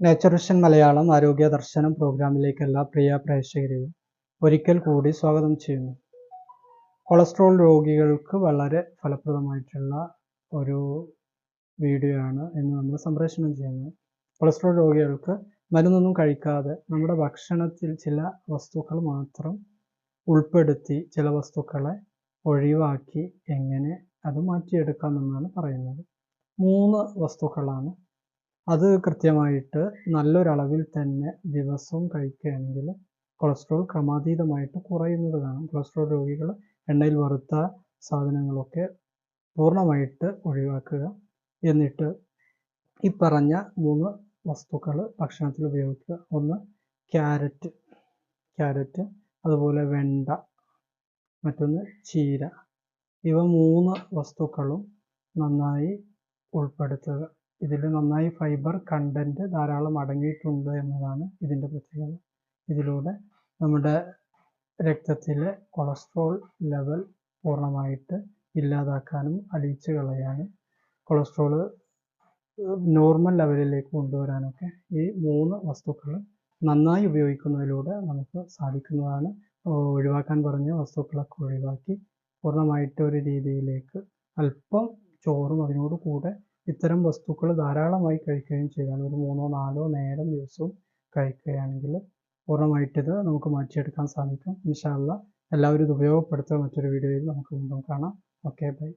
Nature Malayalam ആരോഗ്യ ദർശനം പ്രോഗ്രാമിലേക്ക് എല്ലാ പ്രിയ പ്രേക്ഷകരെയും ഒരിക്കൽ കൂടി സ്വാഗതം ചെയ്യുന്നു. കൊളസ്ട്രോൾ രോഗികൾക്ക് വളരെ ഫലപ്രദമായിട്ടുള്ള ഒരു വീഡിയോ ആണ് എന്ന് നമ്മൾ സംപ്രേഷണം ചെയ്യുന്നത് കൊളസ്ട്രോൾ രോഗികൾക്ക് മരുന്നൊന്നും കഴിക്കാതെ നമ്മുടെ ഭക്ഷണത്തിൽ ചില വസ്തുക്കൾ മാത്രം ഉൾപ്പെടുത്തി ചില വസ്തുക്കളെ ഒഴിവാക്കി എങ്ങനെ അത് മാറ്റിയെടുക്കാമെന്നാണ് പറയുന്നത്. മൂന്ന് വസ്തുക്കളാണ് അത് കൃത്യമായിട്ട് നല്ലൊരളവിൽ തന്നെ ദിവസവും കഴിക്കുകയാണെങ്കിൽ കൊളസ്ട്രോൾ ക്രമാതീതമായിട്ട് കുറയുന്നത് കാണാം. കൊളസ്ട്രോൾ രോഗികൾ എണ്ണയിൽ വറുത്ത സാധനങ്ങളൊക്കെ പൂർണമായിട്ട് ഒഴിവാക്കുക എന്നിട്ട് ഈ പറഞ്ഞ മൂന്ന് വസ്തുക്കൾ ഭക്ഷണത്തിൽ ഉപയോഗിക്കുക. ഒന്ന് ക്യാരറ്റ് ക്യാരറ്റ് അതുപോലെ വെണ്ട മറ്റൊന്ന് ചീര. ഇവ മൂന്ന് വസ്തുക്കളും നന്നായി ഉൾപ്പെടുത്തുക. ഇതിൽ നന്നായി ഫൈബർ കണ്ടന്റ് ധാരാളം അടങ്ങിയിട്ടുണ്ട് എന്നതാണ് ഇതിന്റെ പ്രത്യേകത. ഇതിലൂടെ നമ്മുടെ രക്തത്തിലെ കൊളസ്ട്രോൾ ലെവൽ പൂർണമായിട്ട് ഇല്ലാതാക്കാനും അലിയിച്ച് കളയാനും കൊളസ്ട്രോൾ നോർമൽ ലെവലിലേക്ക് കൊണ്ടുവരാനൊക്കെ ഈ മൂന്ന് വസ്തുക്കൾ നന്നായി ഉപയോഗിക്കുന്നതിലൂടെ നമുക്ക് സാധിക്കുന്നതാണ്. ഒഴിവാക്കാൻ പറഞ്ഞ വസ്തുക്കളൊക്കെ ഒഴിവാക്കി പൂർണമായിട്ട് ഒരു രീതിയിലേക്ക് അല്പം ചോറും അതിനോട് കൂടെ ഇത്തരം വസ്തുക്കൾ ധാരാളമായി കഴിക്കുകയും ചെയ്താൽ ഒരു മൂന്നോ നാലോ നേരം ദിവസവും കഴിക്കുകയാണെങ്കിൽ പൂർണമായിട്ട് ഇത് നമുക്ക് മാറ്റിയെടുക്കാൻ സാധിക്കും. ഇൻഷാല്ല എല്ലാവരും ഇത് ഉപയോഗപ്പെടുത്തുക. മറ്റൊരു വീഡിയോയിൽ നമുക്ക് വീണ്ടും കാണാം. Okay bye.